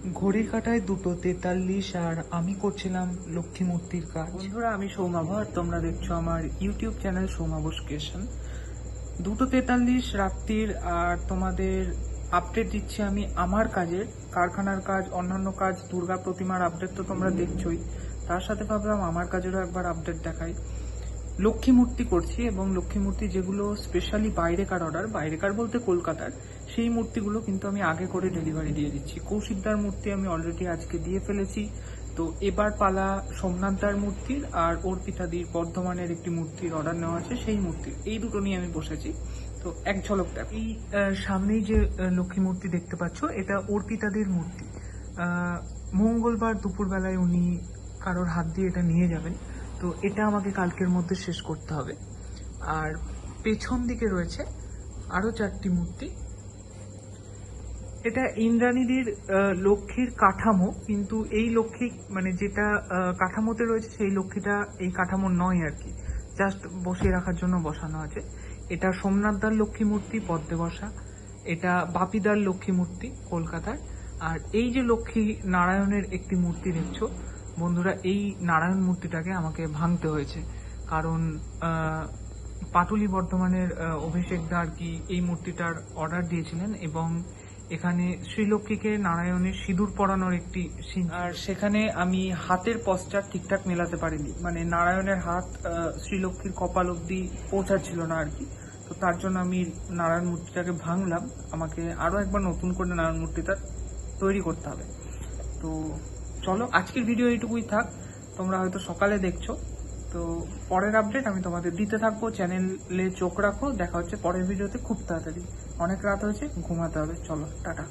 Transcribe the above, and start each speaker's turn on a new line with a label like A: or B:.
A: ঘড়ি কাটায় দুটো তেতাল্লিশ আর আমি করছিলাম লক্ষ্মী মূর্তির কাজ। বন্ধুরা, আমি সৌমাভ আর তোমরা দেখছ আমার ইউটিউব চ্যানেল ক্রিয়েশন। দুটো তেতাল্লিশ রাত্রির আর তোমাদের আপডেট দিচ্ছি আমি আমার কাজের। কারখানার কাজ, অন্যান্য কাজ, দুর্গা প্রতিমার আপডেট তো তোমরা দেখছোই। তার সাথে ভাবলাম আমার কাজেরও একবার আপডেট দেখাই। লক্ষ্মী মূর্তি করছি এবং লক্ষ্মী মূর্তি যেগুলো স্পেশালি বাইরেকার অর্ডার বাইরেকার বলতে কলকাতার, সেই মূর্তিগুলো কিন্তু আমি আগে করে ডেলিভারি দিয়ে দিচ্ছি। কৌশিকদার মূর্তি আমি অলরেডি আজকে দিয়ে ফেলেছি। তো এবার পালা সোমনাথদার মূর্তির আর অর্পিতাদির বর্ধমানের একটি মূর্তির অর্ডার নেওয়া আছে, সেই মূর্তির। এই দুটো নিয়ে আমি বসেছি। তো এক ঝলক দেখো। এই সামনেই যে লক্ষ্মী মূর্তি দেখতে পাচ্ছ, এটা অর্পিতাদির মূর্তি। মঙ্গলবার দুপুরবেলায় উনি কারোর হাত দিয়ে এটা নিয়ে যাবেন। তো এটা আমাকে কালকের মধ্যে শেষ করতে হবে। আর পেছন দিকে রয়েছে আরও চারটি মূর্তি। এটা ইন্দ্রাণীদের লক্ষ্মীর কাঠামো, কিন্তু এই লক্ষ্মী মানে যেটা কাঠামোতে রয়েছে সেই লক্ষ্মীটা এই কাঠামো নয় আর কি। জাস্ট বসিয়ে রাখার জন্য বসানো আছে। এটা সোমনাথদার লক্ষ্মী মূর্তি পদ্মে বসা এটা বাপিদার লক্ষ্মী মূর্তি, কলকাতার। আর এই যে লক্ষ্মী নারায়ণের একটি মূর্তি দেখছ বন্ধুরা এই নারায়ণ মূর্তিটাকে আমাকে ভাঙতে হয়েছে। কারণ পাটুলি বর্ধমানের আহ, অভিষেক দা আর কি এই মূর্তিটার অর্ডার দিয়েছিলেন এবং এখানে শ্রীলক্ষ্মীকে নারায়ণের সিঁদুর পরানোর একটি সিন আর সেখানে আমি হাতের পশ্চার ঠিকঠাক মেলাতে পারিনি। মানে নারায়ণের হাত শ্রীলক্ষ্মীর কপাল অব্দি পৌঁছাচ্ছিল না আর কি। তো তার জন্য আমি নারায়ণ মূর্তিটাকে ভাঙলাম। আমাকে আরও একবার নতুন করে নারায়ণ মূর্তিটা তৈরি করতে হবে। তো চলো, আজকের ভিডিও এইটুকুই থাক। তোমরা হয়তো সকালে দেখছ। তো পরের আপডেট আমি তোমাদের দিতে থাকব। চ্যানেলে চোখ রাখো। দেখা হচ্ছে পরের ভিডিওতে খুব তাড়াতাড়ি। অনেক রাত হয়েছে, ঘুমাতে হবে। চলো, টাটা।